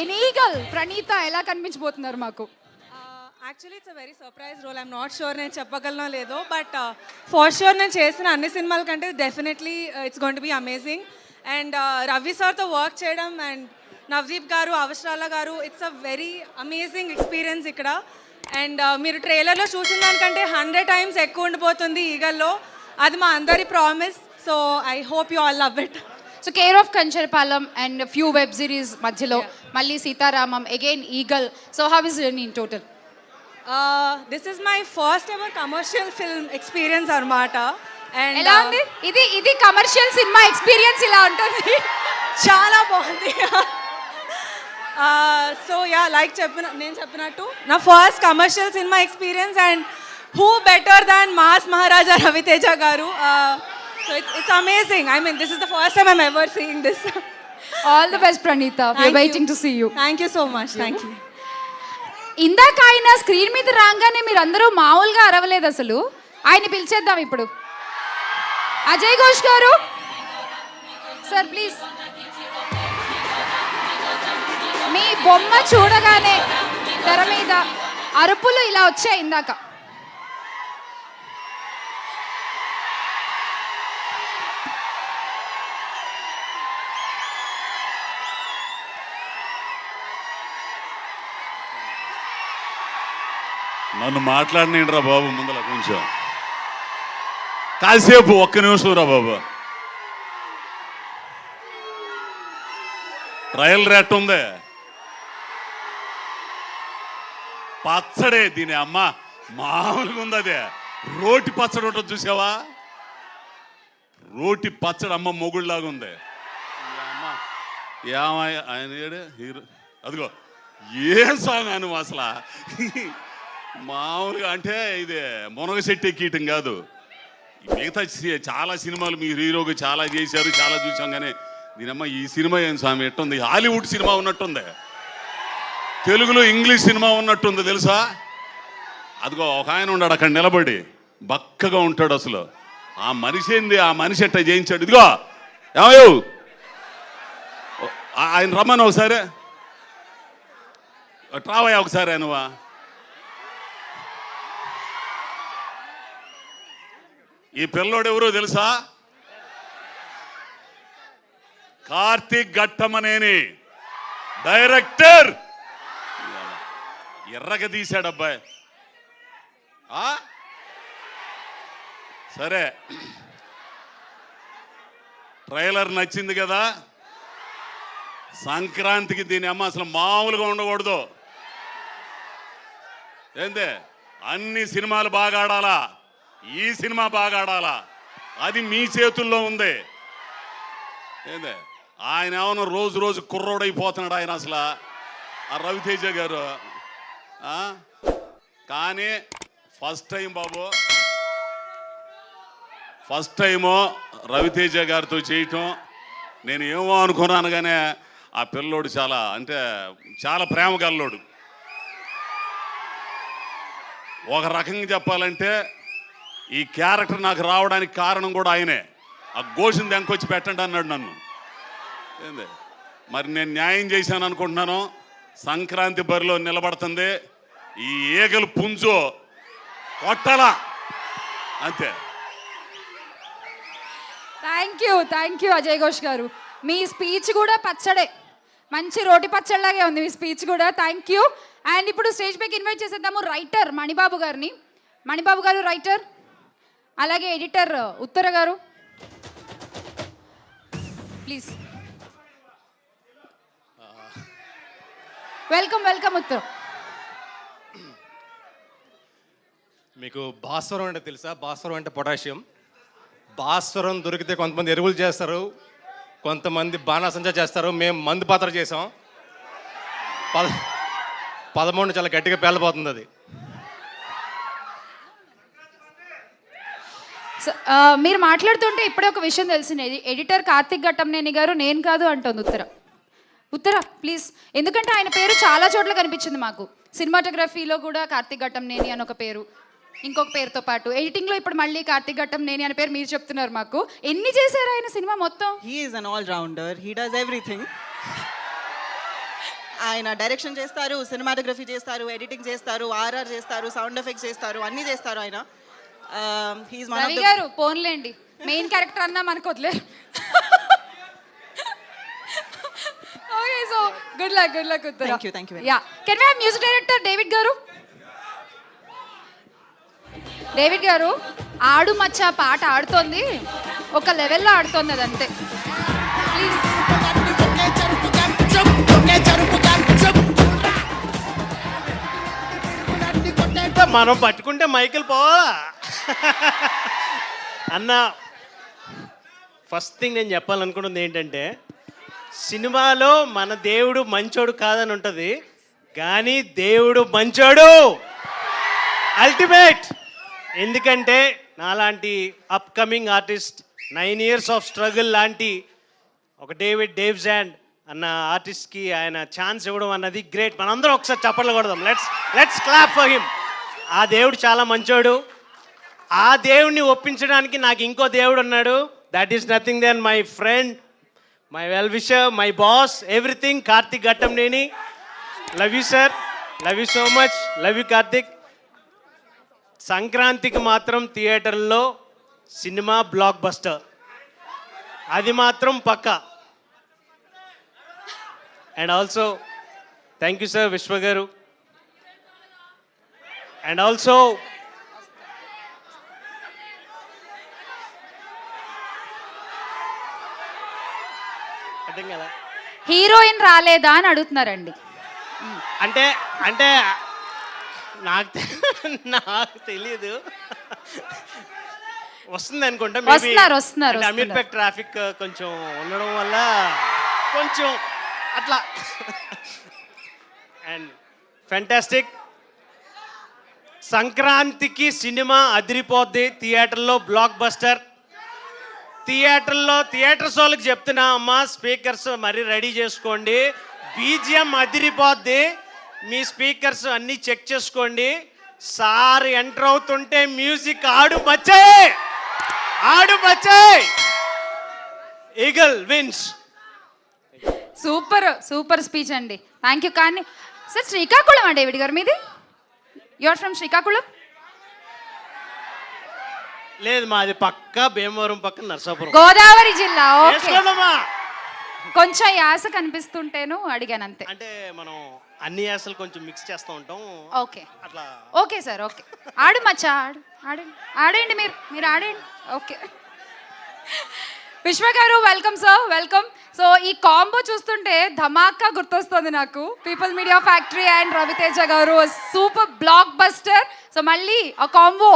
ఎన్ Eagle Praneetha ఎలా కనిపించబోతున్నారు మాకు? Actually it's a very surprise role I'm not sure నేను చెప్పగలనో లేదో బట్ ఫర్ షూర్ నేను చేసిన అన్ని సినిమాల కంటే definitely it's gonna be amazing and Ravi సార్తో వర్క్ చేయడం and Navdeep garu Avasarala garu it's a very amazing experience ఇక్కడ. అండ్ uh, మీరు ట్రైలర్లో చూసిన దానికంటే హండ్రెడ్ టైమ్స్ ఎక్కువ ఉండిపోతుంది ఈగల్లో. అది మా అందరి promise so I hope you all love it so care of Kancharapalem and few web series మధ్యలో మళ్ళీ Sita Ramam again Eagle so how is in total this is my first ever commercial film experience అనమాట and ఎలా ఉంది? ఇది ఇది commercial cinema experience ఇలా ఉంటుంది. చాలా బాగుంది. సో యా లైక్ చెప్పిన నేను చెప్పినట్టు నా first commercial cinema experience and who better than mass Maharaja Ravi Teja garu? So it's it's amazing I mean this is the first time I'm ever seeing this all the best Praneeta waiting to see you thank you so much thank you ఇందాక ఆయన screen మీద రాగానే మీరు అందరూ మామూలుగా అరవలేదు అసలు. ఆయన పిలిచేద్దాం ఇప్పుడు. అజయ్ ఘోష్ గారు. సార్ ప్లీజ్ మీ బొమ్మ చూడగానే తెర మీద అరుపులు ఇలా వచ్చాయి ఇందాక. నన్ను మాట్లాడినరా బాబు ముందల కొంచెం కాసేపు ఒక్క నిమిషం రా బాబు. ట్రయల్ రేట్ ఉంది. పచ్చడే దీని అమ్మ. మామూలుగా ఉంది అదే. రోటి పచ్చడి ఉంటుంది చూసావా? రోటి పచ్చడి అమ్మ మొగుళ్ళలాగా ఉంది. ఏమయ్య ఆయన ఏడే? హీరో. అదిగో. ఏ సాంగ్ అను అసలు? మామూలుగా అంటే ఇది మునగ చెట్టు ఎక్కీయటం కాదు. మిగతా చాలా సినిమాలు మీరు హీరోగా చాలా చేశారు చాలా చూసాం కానీ దీనమ్మ ఈ సినిమా ఏం స్వామి? ఎట్టుంది? హాలీవుడ్ సినిమా ఉన్నట్టుంది. తెలుగులో ఇంగ్లీష్ సినిమా ఉన్నట్టుంది తెలుసా? అదిగో ఒక ఆయన ఉన్నాడు అక్కడ నిలబడి. బక్కగా ఉంటాడు అసలు. ఆ మనిషి ఏంది? ఆ మనిషి ఎట్ట చేయించాడు? ఇదిగో ఏమయ్యో? ఆయన రమ్మను ఒకసారి. ట్రావయ్యా ఒకసారి ఆయనవా? ఈ పిల్లోడు ఎవరో తెలుసా? కార్తీక్ ఘట్టమనేని. డైరెక్టర్! ఎర్రగా తీశాడు అబ్బాయి సరే. ట్రైలర్ నచ్చింది కదా? సంక్రాంతికి దీని అమ్మ అసలు మామూలుగా ఉండకూడదు. ఏందే? అన్ని సినిమాలు బాగా ఆడాలా? ఈ సినిమా బాగా ఆడాలా? అది మీ చేతుల్లో ఉంది. ఏందే? ఆయన ఏమన్నా రోజు రోజు కుర్రోడైపోతున్నాడు ఆయన అసలు? ఆ రవితేజ గారు కానీ ఫస్ట్ టైం బాబు ఫస్ట్ టైము రవితేజ గారితో చేయటం నేను ఏమో అనుకున్నాను కానీ ఆ పిల్లోడు చాలా అంటే చాలా ప్రేమ గల్లోడు ఒక రకంగా చెప్పాలంటే ఈ క్యారెక్టర్ నాకు రావడానికి కారణం కూడా ఆయనే. ఆ గోషిని దెంకొచ్చి పెట్టండి అన్నాడు నన్ను. ఏంది? మరి నేను న్యాయం చేశాను అనుకుంటున్నాను. సంక్రాంతి బరిలో నిలబడుతుంది. ఈ ఈగలు పుంజు కొట్టలా. అంతే. Thank you thank you Ajay Ghosh garu. Me speech కూడా పచ్చడే. మంచి రోటి పచ్చడిలాగే ఉంది మీ స్పీచ్ కూడా. థ్యాంక్ యూ అండ్ ఇప్పుడు స్టేజ్ పైకి ఇన్వైట్ చేసేద్దాము రైటర్ మణిబాబు గారిని. మణిబాబు గారు రైటర్ అలాగే editor Uttara garu. Please welcome welcome Uttar. మీకు భాస్వరం అంటే తెలుసా? భాస్వరం అంటే పొటాషియం. భాస్వరం దొరికితే కొంతమంది ఎరువులు చేస్తారు కొంతమంది బాణాసంచా చేస్తారు మేము మందు పాత్ర చేసాం పద పదమూడు చాలా గట్టిగా పేలిపోతుంది అది స- ఆ, మీరు మాట్లాడుతుంటే ఇప్పుడే ఒక విషయం తెలిసినది ఎడిటర్ కార్తిక్ ఘట్టంనేని గారు నేను కాదు అంటుంది ఉత్తర. ఉత్తర? ప్లీజ్. ఎందుకంటే ఆయన పేరు చాలా చోట్ల కనిపించింది మాకు. సినిమాటోగ్రఫీలో కూడా కార్తిక్ ఘట్టంనేని అని ఒక పేరు ఇంకొక పేరుతో పాటు. ఎడిటింగ్లో ఇప్పుడు మళ్ళీ కార్తిక్ ఘట్టంనేని అనే పేరు మీరు చెప్తున్నారు మాకు. ఎన్ని చేశారు ఆయన సినిమా మొత్తం? He an all rounder rounder. He everything ఆయన డైరెక్షన్ చేస్తారు సినిమాటోగ్రఫీ చేస్తారు ఎడిటింగ్ చేస్తారు ఆర్ఆర్ చేస్తారు సౌండ్ ఎఫెక్ట్స్ చేస్తారు అన్నీ చేస్తారు ఆయన. రవి గారు పోన్లేండి. మెయిన్ క్యారెక్టర్ అన్నా మనకు వదిలేరు. Okay so good luck good luck Uttara. You, thank you very yeah can we have music director David garu David garu ఆడు మచ్చ పాట ఆడుతోంది. ఒక లెవెల్లో ఆడుతోంది అది అంతే. ప్లీజ్ మనం పట్టుకుంటే మైకిల్ పోవాలా? అన్న ఫస్ట్ థింగ్ నేను చెప్పాలనుకున్నది ఏంటంటే సినిమాలో మన దేవుడు మంచోడు కాదని ఉంటుంది కానీ దేవుడు మంచోడు. అల్టిమేట్ ఎందుకంటే నాలాంటి upcoming artist nine years of struggle లాంటి ఒక డేవిడ్ డేవ్ జాండ్ అన్న ఆర్టిస్ట్కి ఆయన ఛాన్స్ ఇవ్వడం అన్నది గ్రేట్ మనందరం ఒకసారి చప్పట్లు కొడదాం. Let's let's clap for him ఆ దేవుడు చాలా మంచోడు. ఆ దేవుణ్ణి ఒప్పించడానికి నాకు ఇంకో దేవుడు ఉన్నాడు. That is nothing then my friend my well wisher my boss everything Karthik Ghattamaneni love you sir love you so much love you Karthik సంక్రాంతికి మాత్రం థియేటర్లో సినిమా బ్లాక్ బస్టర్ అది మాత్రం పక్కా and also thank you sir Vishwa garu and also అర్థం కదా? Heroine రాలేదా అని అడుగుతున్నారండి. అంటే అంటే నాకు నాకు తెలియదు వస్తుంది అనుకుంటా. వస్తున్నారు, వస్తున్నారు. అమీర్పేట్ ట్రాఫిక్ కొంచెం ఉండడం వల్ల కొంచెం అట్లా. అండ్ ఫెంటాస్టిక్ సంక్రాంతికి సినిమా అదిరిపోద్ది థియేటర్లో బ్లాక్ బస్టర్ థియేటర్లో థియేటర్స్ వాళ్ళకి చెప్తున్నా అమ్మా స్పీకర్స్ మరీ రెడీ చేసుకోండి. బీజిఎం అదిరిపోద్ది. మీ స్పీకర్స్ అన్నీ చెక్ చేసుకోండి. సార్ ఎంటర్ అవుతుంటే మ్యూజిక్ ఆడు మచ్చే ఆడు మచ్చే Eagle wins. Super super speech అండి. Thank you. కానీ సార్ శ్రీకాకుళం అండి డేవిడ్ గారు మీది? Your from Srikakulam? లేదు మాది పక్క భీమవరం పక్క నర్సాపురం. గోదావరి జిల్లా ఓకే. వేసుకోండమ్మా. కొంచెం యాస కనిపిస్తుంటేను అడిగాను అంతే. అంటే మనం అన్ని యాసలు కొంచెం మిక్స్ చేస్తూ ఉంటాం. ఓకే. అట్లా. Okay sir okay. ఆడు మచ్చా ఆడు ఆడండి ఆడండి మీరు మీరు ఆడండి okay. Vishwa garu welcome sir welcome so ఈ కాంబో చూస్తుంటే ధమాకా గుర్తొస్తుంది నాకు. People media factory and Ravi Teja garu super block buster so మళ్ళీ ఆ కాంబో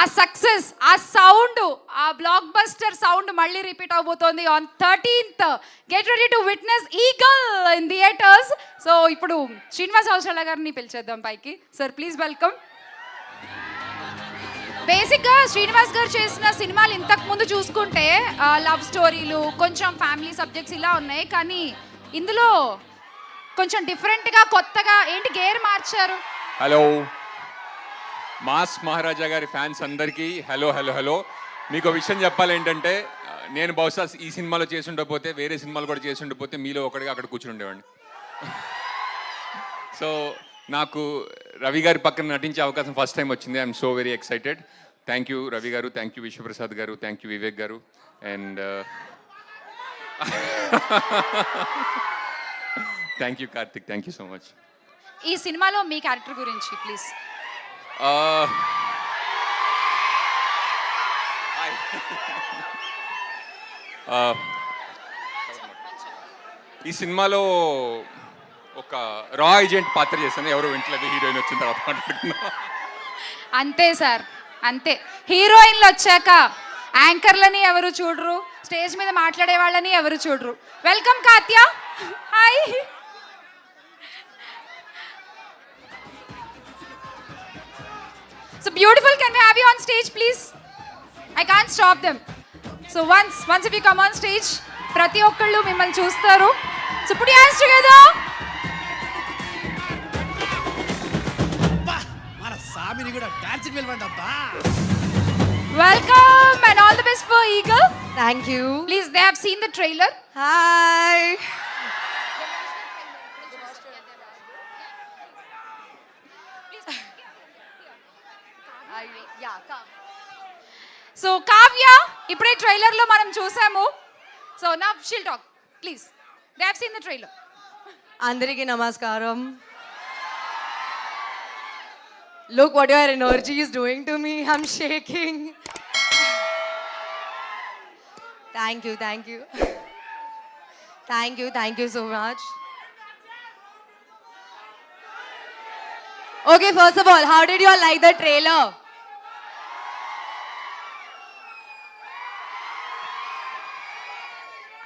ఆ సక్సెస్ ఆ సౌండ్ ఆ బ్లాక్ బస్టర్ సౌండ్ మళ్ళీ repeat అవబోతోంది on thirteenth get ready to witness Eagle in theatres so ఇప్పుడు శ్రీనివాస్ అవసరాల గారిని పిలిచేద్దాం పైకి. సార్ ప్లీజ్ వెల్కమ్ బేసిక్గా శ్రీనివాస్ గారు చేసిన సినిమాలు ఇంతకు ముందు చూసుకుంటే లవ్ స్టోరీలు కొంచెం ఫ్యామిలీ సబ్జెక్ట్స్ ఇలా ఉన్నాయి. కానీ ఇందులో కొంచెం డిఫరెంట్గా కొత్తగా ఏంటి గేర్ మార్చారు? హలో మాస్ మహారాజా గారి ఫ్యాన్స్ అందరికీ హలో హలో హలో. మీకు విషయం చెప్పాలి ఏంటంటే నేను బహుశా ఈ సినిమాలో చేసి ఉండకపోతే వేరే సినిమాలు కూడా చేసి ఉండకపోతే మీలో ఒకటిగా అక్కడ కూర్చుని ఉండేవాడిని. సో నాకు రవి గారి పక్కన నటించే అవకాశం ఫస్ట్ టైం వచ్చింది. I'm so very excited thank you Ravi garu. Thank you Vishwaprasad garu. Thank you Vivek garu. And thank you Karthik. Thank you so much ఈ సినిమాలో మీ క్యారెక్టర్ గురించి ప్లీజ్ ఈ సినిమాలో ఒక రా ఏజెంట్ పాత్ర చేశాను ఎవరు వింటలేదు. హీరోయిన్ వచ్చిన తర్వాత మాట్లాడుకున్నా అంతే సార్. అంతే. హీరోయిన్లు వచ్చాక యాంకర్లని ఎవరు చూడరు? స్టేజ్ మీద మాట్లాడే వాళ్ళని ఎవరు చూడరు? Welcome Kavya. Hi. Beautiful can we have you on stage please I can't stop them so once once if you come on stage ప్రతి ఒక్కళ్ళు మిమ్మల్ని చూస్తారు సో పుట్ హ్యాండ్స్ టుగెదర్ మన సామిని కూడా డాన్స్కి వెళ్ళమండి అబ్బా. Welcome and all the best for Eagle Thank you. Please they have seen the trailer Hi. So Kavya ఇప్పుడే ట్రైలర్లో మనం చూసాము సో నా she'll talk please they have seen the trailer అందరికీ నమస్కారం Look what your energy is doing to me. I'm shaking. Thank you, thank you. Thank you, thank you so much. Okay, first of all, how did you all like the trailer?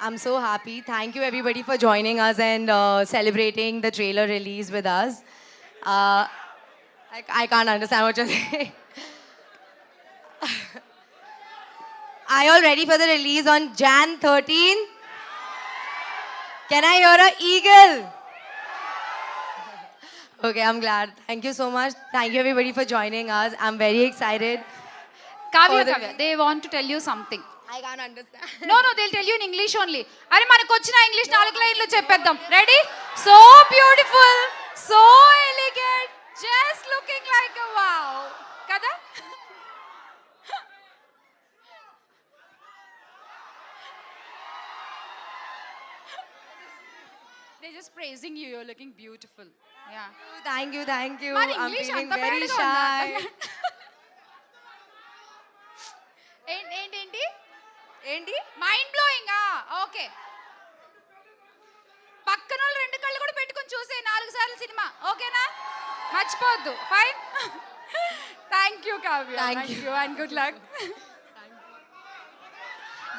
I'm so happy. Thank you, everybody, for joining us and uh, celebrating the trailer release with us. Uh, I, I can't understand what you're saying. Are you all ready for the release on Jan 13? Can I hear an eagle? Okay, I'm glad. Thank you so much. Thank you, everybody, for joining us. I'm very excited. Kavya, Kavya, they want to tell you something. I can't understand. No no will tell you in English only అరే మనకు వచ్చిన English నాలుగు లైన్లు చెప్పేద్దాం. Ready so beautiful so elegant just looking like wow కదా? They just praising you you're looking beautiful ya Thank you, thank you. మరి I'm English feeling అంత very shy. ఏంటి ఏంటి? ఏంటి? మైండ్ బ్లోయింగ్ ఓకే పక్కన వాళ్ళు రెండు కళ్ళు కూడా పెట్టుకొని చూసే నాలుగు సార్లు సినిమా. ఓకేనా మర్చిపోవద్దు. Fine thank you Kavya thank you and good luck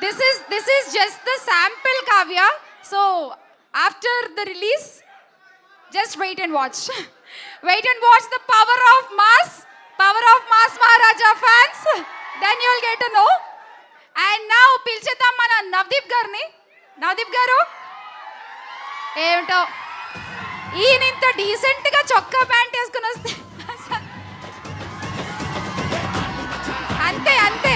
this is this is just the sample Kavya so after the release just wait and watch. wait and watch the power of mass, power of mass Maharaja fans. Then you'll get to know. And నా పిలిచేద్దాం మన నవదీప్ గారిని. నవదీప్ గారు? ఏమిటో? ఈయన ఇంత డీసెంట్గా చొక్కా ప్యాంట్ వేసుకుని వస్తే అంతే అంతే.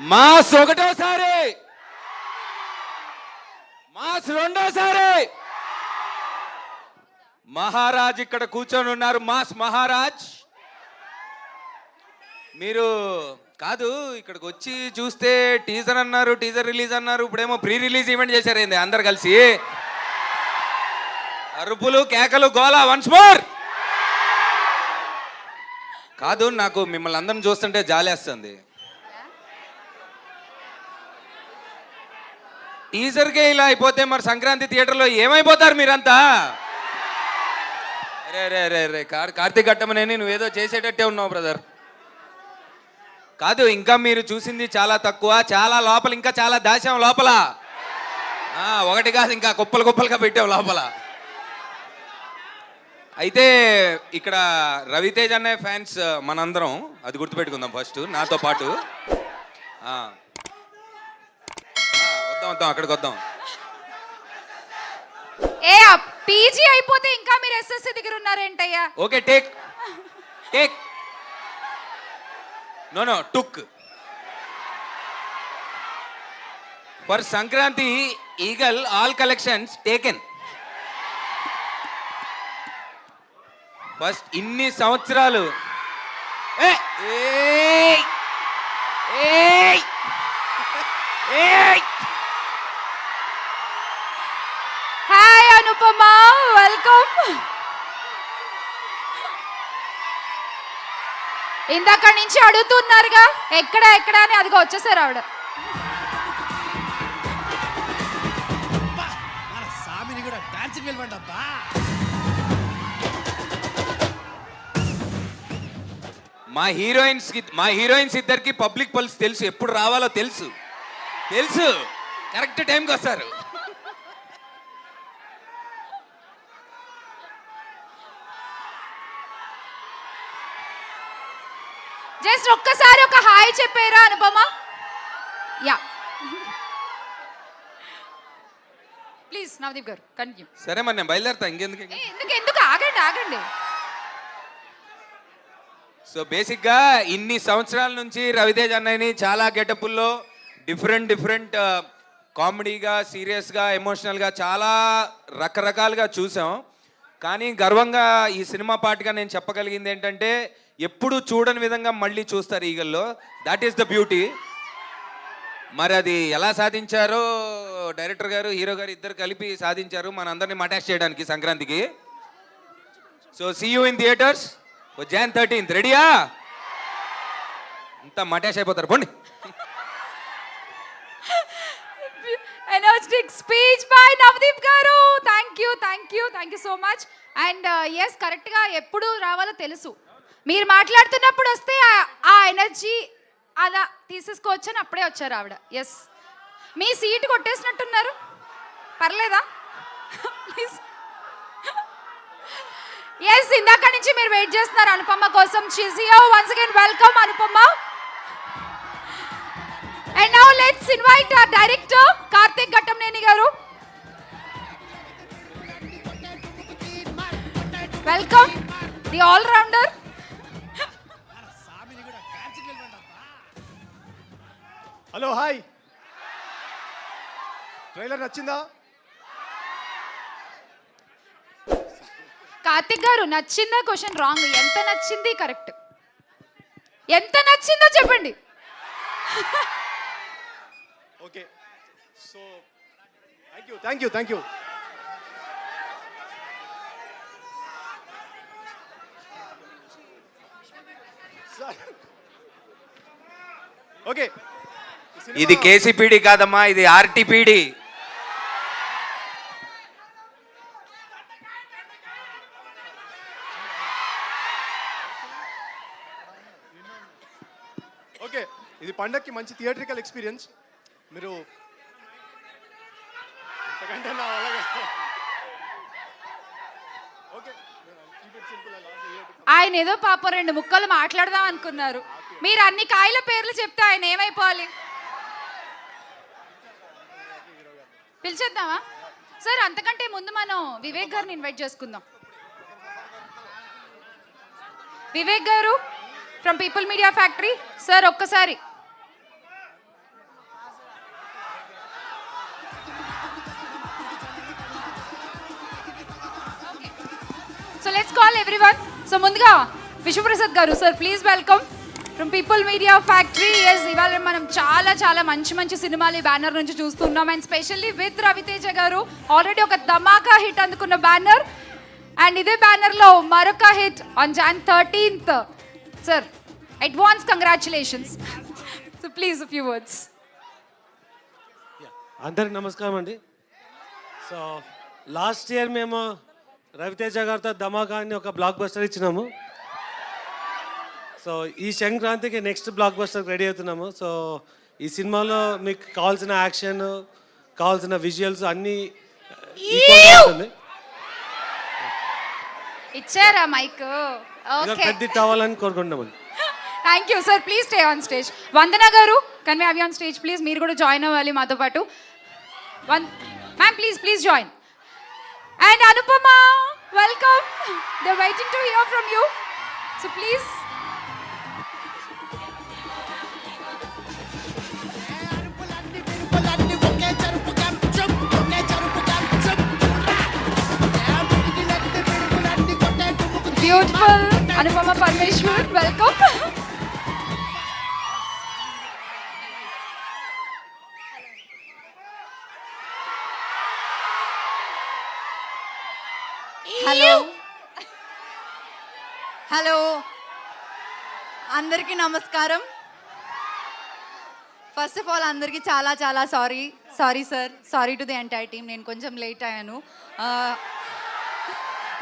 మాస్ ఒకటోసారి. మాస్ రెండోసారి. మహారాజ్ ఇక్కడ కూర్చొని ఉన్నారు. మాస్ మహారాజ్. మీరు కాదు ఇక్కడికి వచ్చి చూస్తే టీజర్ అన్నారు టీజర్ రిలీజ్ అన్నారు ఇప్పుడేమో ప్రీ రిలీజ్ ఈవెంట్ చేశారేంది అందరు కలిసి? అరుపులు కేకలు గోలా వన్స్ మోర్. కాదు నాకు మిమ్మల్ని అందరం చూస్తుంటే జాలేస్తుంది. టీజర్కే ఇలా అయిపోతే మరి సంక్రాంతి థియేటర్లో ఏమైపోతారు మీరంతా? రే రే రే రే కార్ కార్తీక్ ఘట్టమనేని నువ్వేదో చేసేటట్టే ఉన్నావు బ్రదర్. కాదు ఇంకా మీరు చూసింది చాలా తక్కువ చాలా లోపల ఇంకా చాలా దాశాం లోపల. ఒకటి కాదు ఇంకా కుప్పలు కుప్పలుగా పెట్టాం లోపల. అయితే ఇక్కడ రవితేజ్ అనే ఫ్యాన్స్ మనందరం అది గుర్తుపెట్టుకుందాం ఫస్ట్ నాతో పాటు. వద్దాం వద్దాం అక్కడికి వద్దాం. ఏ పీజీ అయిపోతే ఇంకా మీరు ఎస్ఎస్సి దగ్గర ఉన్నారేంటయ్యా? Okay take take. No no took. For Sankranti Eagle all collections taken. First ఇన్ని సంవత్సరాలు. ఏ, ఏయ్! ఏయ్! అనుపమ వెల్కమ్ ఇందాక నుంచి అడుగుతున్నారుగా ఎక్కడ ఎక్కడ అని అదిగో వచ్చేసారు ఆవిడ. మన సామిని కూడా డాన్సింగ్ వెళ్ళమండి అబ్బా మా హీరోయిన్స్కి మా హీరోయిన్స్ ఇద్దరికి పబ్లిక్ పల్స్ తెలుసు. ఎప్పుడు రావాలో తెలుసు. తెలుసు. కరెక్ట్ టైంకి వస్తారు. జస్ట్ ఒక్కసారి ఒక హాయ్ చెప్పారా అనుపమ? యా. ప్లీజ్ నవదీప్ గారు కంటిన్యూ సరే మరి నేను బయలుదేరుతా ఇంకెందుకు? ఎందుకు ఎందుకు? ఆగండి ఆగండి. సో బేసిక్గా ఇన్ని సంవత్సరాల నుంచి రవితేజ్ అన్నయ్యని చాలా గెటప్పుల్లో డిఫరెంట్ డిఫరెంట్ కామెడీగా సీరియస్గా ఎమోషనల్గా చాలా రకరకాలుగా చూసాం. కానీ గర్వంగా ఈ సినిమా పాటగా నేను చెప్పగలిగింది ఏంటంటే ఎప్పుడు చూడని విధంగా మళ్ళీ చూస్తారు ఈగల్లో. దాట్ ఈస్ ద బ్యూటీ మరి అది ఎలా సాధించారో డైరెక్టర్ గారు హీరో గారు ఇద్దరు కలిపి సాధించారు మన అందరినీ మటాష్ చేయడానికి సంక్రాంతికి. So see you in theatres Jan thirteenth రెడీయా అంతా మటాష్ అయిపోతారు. పోండి. Energetic speech by Navdeep garu. Thank you thank you thank you so much and yes కరెక్ట్గా ఎప్పుడు రావాలో తెలుసు. మీరు మాట్లాడుతున్నప్పుడు వస్తే ఆ- ఎనర్జీ అలా తీసేసుకోవచ్చని అప్పుడే వచ్చారు ఆవిడ. ఎస్ మీ సీట్ కొట్టేసినట్టున్నారు. పర్లేదా? ప్లీజ్ ఎస్ ఇందాక నుంచి మీరు వెయిట్ చేస్తున్నారు అనుపమ్మ కోసం. చిజియో once again welcome Anupama and now let's invite our director Karthik Ghattamaneni గారు వెల్కమ్ ది ఆల్ రౌండర్ సామిని కూడా డాన్స్కి వెళ్ళండి అబ్బా హలో హాయ్. ట్రైలర్ నచ్చిందా? కార్తిక్ గారు నచ్చిందా క్వశ్చన్? రాంగ్. ఎంత నచ్చింది? కరెక్ట్. ఎంత నచ్చిందో చెప్పండి. Okay. So thank you thank you thank you okay ఇది కేసీపీడి కాదమ్మా ఇది ఆర్టీపీడి. ఓకే ఇది పండక్కి మంచి థియేట్రికల్ ఎక్స్పీరియన్స్. మీరు నా. ఓకే ఆయన ఏదో పాపం రెండు ముక్కలు మాట్లాడదాం అనుకున్నారు. మీరు అన్ని కాయల పేర్లు చెప్తే ఆయన ఏమైపోవాలి? పిలిచేద్దామా? సార్ అంతకంటే ముందు మనం వివేక్ గారిని ఇన్వైట్ చేసుకుందాం. Vivek garu from people media factory sir ఒక్కసారి. So let's call everyone so ముందుగా Vishwaprasad garu sir please welcome from people media factory yes ఇవాళ మనం చాలా చాలా మంచి మంచి సినిమాలు బ్యానర్ నుంచి చూస్తున్నాం. అండ్ స్పెషల్లీ విత్ రవితేజ గారు ఆల్రెడీ ఒక ధమాకా హిట్ అందుకున్న బ్యానర్. అండ్ ఇదే బ్యానర్లో మరొక hit on Jan thirteenth sir advance congratulations so please few words అందరికి నమస్కారం అండి. సో లాస్ట్ ఇయర్ మేము రవితేజ గారితో ధమాకా అని ఒక బ్లాక్ బస్టర్ ఇచ్చినాము. సో ఈ సంక్రాంతికి నెక్స్ట్ బ్లాక్ బస్టర్ రెడీ అవుతున్నాము. సో ఈ సినిమాలో మీకు కావాల్సిన యాక్షన్ కావాల్సిన విజువల్స్ అన్నీ ఉంటుంది. ఇచ్చారా మైక్ ఓకే పెద్ద అవ్వాలని కోరుకుంటున్నామండి thank you sir please stay on stage Vandana garu can we on stage please మీరు కూడా జాయిన్ అవ్వాలి మాతో పాటు. One ma'am please please join and Anupama welcome the waiting to hear from you so please beautiful Anupama Parameswaran welcome hello hello అందరికీ నమస్కారం. First of all అందరికీ చాలా చాలా sorry sorry sir sorry to the entire team నేను కొంచెం late అయ్యాను. Uh,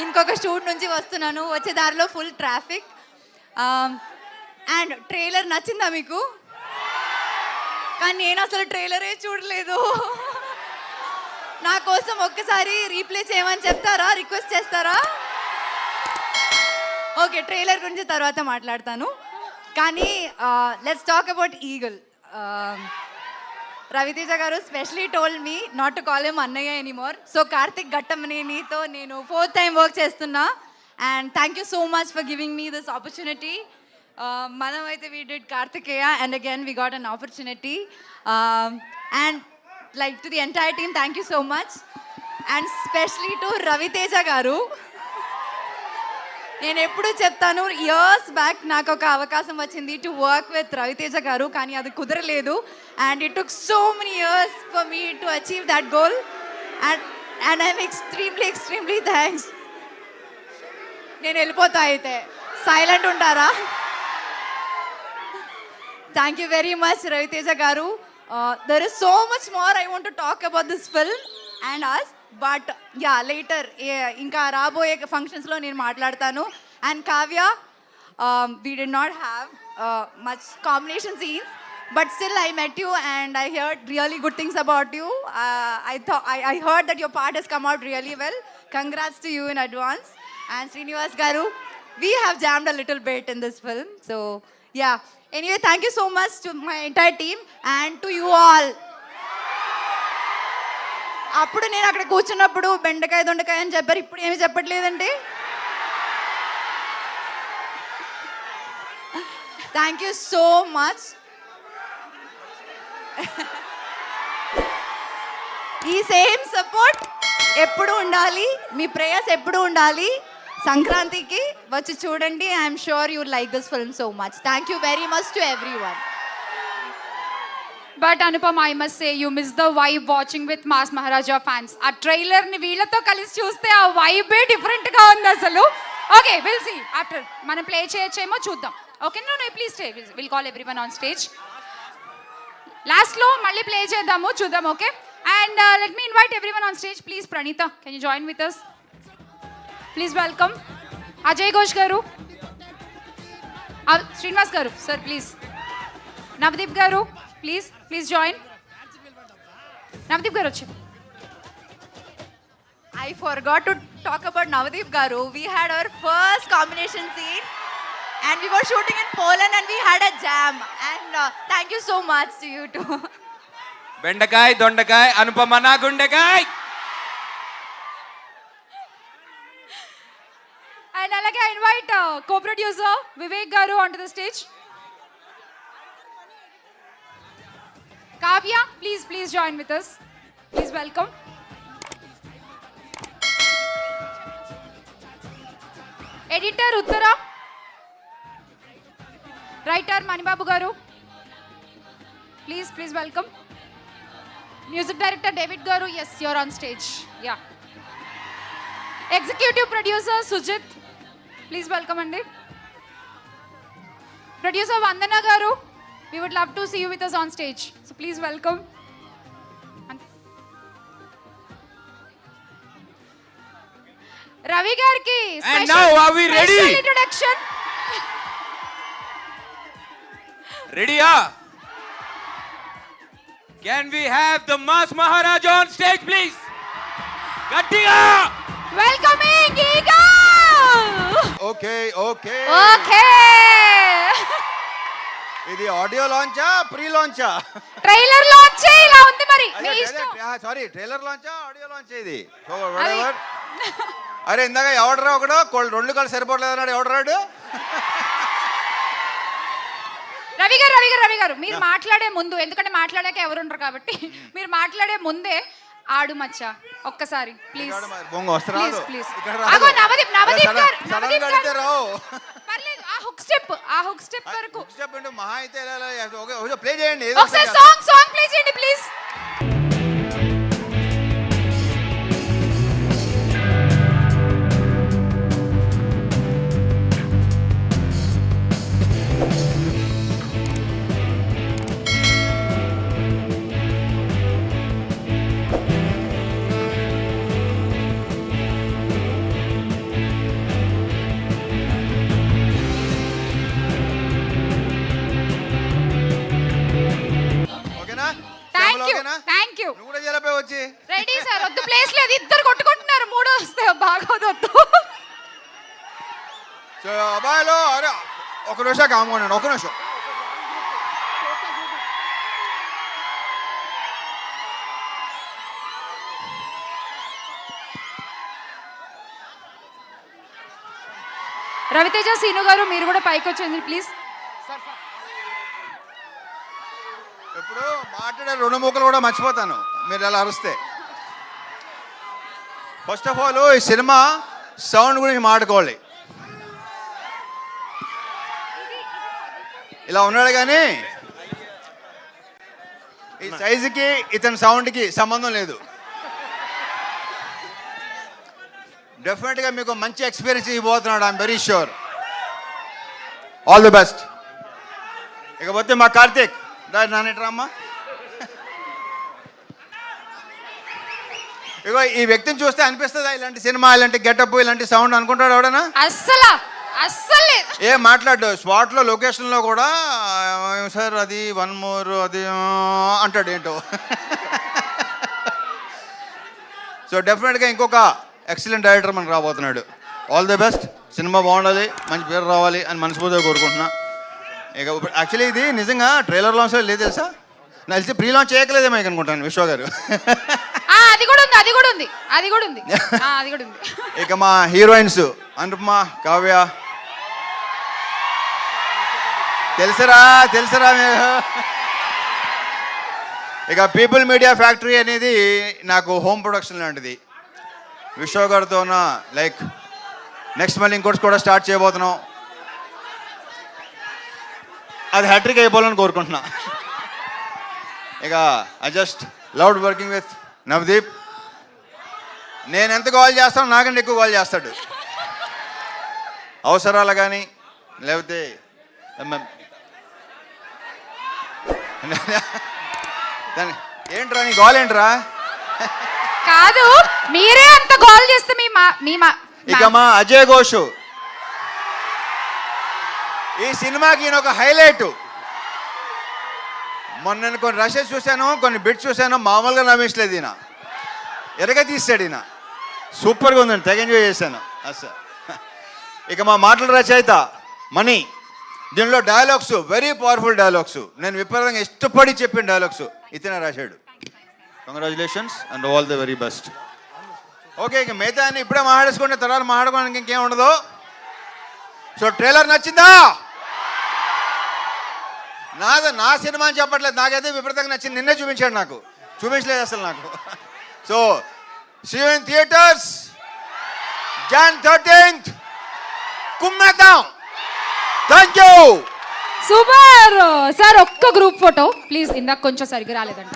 ఇంకొక shoot నుంచి వస్తున్నాను. వచ్చే దారిలో ఫుల్ ట్రాఫిక్ అండ్ ట్రైలర్ నచ్చిందా మీకు? కానీ నేను అసలు ట్రైలరే చూడలేదు. నా కోసం ఒక్కసారి రీప్లే చేయమని చెప్తారా? రిక్వెస్ట్ చేస్తారా? ఓకే ట్రైలర్ గురించి తర్వాత మాట్లాడతాను. కానీ let's talk about Eagle Ravi Teja garu specially told me not to call him అన్నయ్య ఎనీమోర్ సో కార్తిక్ ఘట్టమనేనితో నేను ఫోర్త్ టైం వర్క్ చేస్తున్నా. And thank you so much for giving me this opportunity మనం అయితే we did Karthikeya and again we got an opportunity and like to the entire team thank you so much and specially to Ravi Teja garu నేను ఎప్పుడు చెప్తాను years back నాకు ఒక అవకాశం వచ్చింది to work with Raviteja గారు కానీ అది కుదరలేదు. And it took so many years for me to achieve that goal and and I'm extremely extremely thanks నేను వెళ్ళిపోతా అయితే. సైలెంట్ ఉంటారా? Thank you very much Ravi Teja garu. There is so much more I want to talk about this film and us but ya later ఇంకా రాబోయే ఫంక్షన్స్లో నేను మాట్లాడతాను. And Kavya we did not have much combination scenes but still I met you and I heard really good things about you I థా I heard that your part has come out really well congrats to you in advance and Srinivas garu we have jammed a little bit in this film so ya anyway thank you so much to my entire team and to you all అప్పుడు నేను అక్కడ కూర్చున్నప్పుడు బెండకాయ దొండకాయ అని చెప్పారు. ఇప్పుడు ఏమి చెప్పట్లేదండి. థ్యాంక్ యూ సో మచ్ ఈ సేమ్ సపోర్ట్ ఎప్పుడు ఉండాలి? మీ ప్రేయర్స్ ఎప్పుడు ఉండాలి? సంక్రాంతికి వచ్చి చూడండి. I'm sure you like this film so much thank you very much to everyone but Anupam I must say you miss the vibe watching with mass Maharaja fans ఆ ట్రైలర్ని వీళ్ళతో కలిసి చూస్తే ఆ వైబే డిఫరెంట్గా ఉంది అసలు. ఓకే విల్ సీ ఆఫ్టర్ మనం ప్లే చేయొచ్చేమో చూద్దాం. Okay no no please stay will call everyone on stage లాస్ట్లో మళ్ళీ ప్లే చేద్దాము చూద్దాం okay and let me invite everyone on stage please Praneetha can you join with us please welcome Ajay Ghosh garu Srinivas garu sir please Navdeep garu please please join Navdeep గారు వచ్చారు I forgot to talk about Navdeep Garu. We had our first combination scene and we were shooting in Poland and we had a jam. And uh, thank you so much to you too. బెండకాయ దొండకాయ అనుపమ నా గుండెకాయ and అలాగే invite co producer Vivek garu on to the stage Kavya please please join with us please welcome editor Uttara writer Manibabu garu please please welcome music director David garu yes you're on stage ya executive producer Sujith please welcome అండి producer Vandana garu We would love to see you with us on stage. So please welcome. Ravi Garki. And now are we ready? introduction. Ready, yeah? Can we have the Mas Maharaj on stage, please? Gattiga! Welcoming Ego! Okay, okay. Okay. ఇది audio లాంచా pre లాంచా? ట్రైలర్లో వచ్చే ఇలా ఉంది మరి. మీ ఇష్టం. సారీ ట్రైలర్ లాంచా ఆడియో లాంచ్ ఇది. అరే ఇందాక ఎవడరా ఒకడు? కొల్- రెండు కాళ్ళు సరిపోవట్లేదు అన్నాడు. ఎవడరాడు రవి గారు రవి గారు రవి గారు మీరు మాట్లాడే ముందు ఎందుకంటే మాట్లాడాక ఎవరు ఉండరు కాబట్టి మీరు మాట్లాడే ముందే ఆడు మచ్చ ఒక్కసారి please please please Navdeep Navdeep garu Navdeep garu అడిగితే రావు పర్లేదు ఆ హుక్ స్టెప్ ఆ హుక్ స్టెప్ వరకు. చెప్పండి మహా అయితే ఎలా- ఎలా- ఓకే ఓకే ప్లే చేయండి ఒకసారి సాంగ్ సాంగ్ ప్లే చేయండి please thank you thank you నువ్వు కూడా చేయలేపే వచ్చి. రెడీ సార్ వద్దు ప్లేస్ లేదు. ఇద్దరు కొట్టుకుంటున్నారు. మూడో వస్తే బాగోదు వద్దు. సో అబ్బాయిలు అరే ఒక నిమిషం కామ్కోండి ఒక నిమిషం. రవితేజ సీను గారు మీరు కూడా పైకి వచ్చేయండి ప్లీజ్ ఇప్పుడు మాట్లాడే రెండు మూకలు కూడా మర్చిపోతాను. మీరు అలా అరుస్తే. ఫస్ట్ ఆఫ్ ఆల్ ఈ సినిమా సౌండ్ గురించి మాట్లాడుకోవాలి. ఇలా ఉన్నాడు కానీ ఈ సైజుకి ఇతని సౌండ్కి సంబంధం లేదు. డెఫినెట్గా మీకు మంచి ఎక్స్పీరియన్స్ ఇవ్వబోతున్నాడు I'm very sure all the best ఇకపోతే మా కార్తీక్ నానేట్రామ్మా ఇగో ఈ వ్యక్తిని చూస్తే అనిపిస్తుందా ఇలాంటి సినిమా ఇలాంటి గెటప్ ఇలాంటి సౌండ్ అనుకుంటాడు ఎవడనా అస్సలు అస్సలు. ఏం మాట్లాడు. స్పాట్లో లొకేషన్లో కూడా "ఆ, సార్ అది వన్ మోర్ అది ఆ" అంటాడు ఏంటో. సో డెఫినెట్గా ఇంకొక ఎక్సలెంట్ డైరెక్టర్ మనకు రాబోతున్నాడు. ఆల్ ది బెస్ట్ సినిమా బాగుండాలి మంచి పేరు రావాలి అని మనస్ఫూర్తిగా కోరుకుంటున్నా. ఇక ఇప్పుడు యాక్చువల్లీ ఇది నిజంగా ట్రైలర్ లాంచ్ లేదు తెలుసా? నాకు తెలిసి ప్రీ లాంచ్ చేయకలేదేమో ఇక అనుకుంటాను విశ్వ గారు. అది కూడా ఉంది అది కూడా ఉంది. అది కూడా ఉంది. ఆ, అది కూడా ఉంది. ఇక మా హీరోయిన్స్ అనుపమ కావ్య. తెలుసరా తెలుసరా మీరు. ఇక పీపుల్ మీడియా ఫ్యాక్టరీ అనేది నాకు హోమ్ ప్రొడక్షన్ లాంటిది. విశ్వ గారితో లైక్ నెక్స్ట్ మళ్ళీ ఇంకోటి కూడా స్టార్ట్ చేయబోతున్నాం. అది హ్యాట్రిక్ అయిపోవాలని కోరుకుంటున్నా. ఇక I just loved working with Navdeep నేను ఎంత కాల్ చేస్తానో నాకంటే ఎక్కువ కాల్ చేస్తాడు. అవసరాలు కానీ లేకపోతే ఏంట్రా నీ గోల్ ఏంట్రా? కాదు మీరే అంత గోల్ చేస్తే మీ మా మీ మా ఇక మా అజయ్ ఘోష్. ఈ సినిమాకి ఈయన ఒక హైలైట్. మొన్న నేను కొన్ని రషెస్ చూశాను కొన్ని బిట్స్ చూశాను మామూలుగా నవ్వించలేదు ఈయన. ఎరగ తీసాడు ఈయన. సూపర్గా ఉందండి తెగ ఎంజాయ్ చేశాను. అసలు ఇక మా మాటల రచయిత మనీ దీనిలో డైలాగ్స్ వెరీ పవర్ఫుల్ డైలాగ్స్ నేను విపరీతంగా ఇష్టపడి చెప్పిన డైలాగ్స్ ఇతనే రాశాడు. Congratulations and all the very best okay ఇక మిగతా ఇప్పుడే మాట్లాడేసుకుంటే తర్వాత మాట్లాడుకోవడానికి ఇంకేం ఉండదు. సో ట్రైలర్ నచ్చిందా? నాది నా సినిమా అని చెప్పట్లేదు. నాకైతే విపరీతంగా నచ్చింది. నిన్నే చూపించాడు నాకు. చూపించలేదు అసలు నాకు. సో సివెన్ theatres Jan thirteenth కుమ్మేద్దాం. Thank you super. Sir ఒక్క గ్రూప్ ఫోటో. ప్లీజ్ ఇందాక కొంచెం సరిగ్గా రాలేదంట.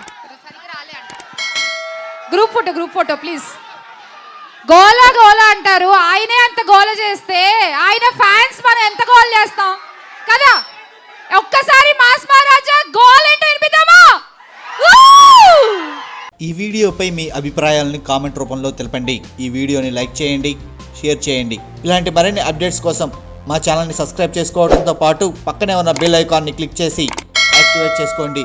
Group photo group photo please. గోలా గోలా అంటారు. ఆయనే అంత గోల చేస్తే ఆయన ఫ్యాన్స్ మనం ఎంత గోల్ చేస్తాం? కదా? ఒక్కసారి మాస్ మహారాజా గోల్ ఏంటో వినిపిద్దామా? ఈ వీడియోపై మీ అభిప్రాయాలను కామెంట్ రూపంలో తెలపండి. ఈ వీడియోని లైక్ చేయండి షేర్ చేయండి. ఇలాంటి మరిన్ని అప్డేట్స్ కోసం మా ఛానల్ని సబ్స్క్రైబ్ చేసుకోవడంతో పాటు పక్కనే ఉన్న బెల్ ఐకాన్ని క్లిక్ చేసి యాక్టివేట్ చేసుకోండి.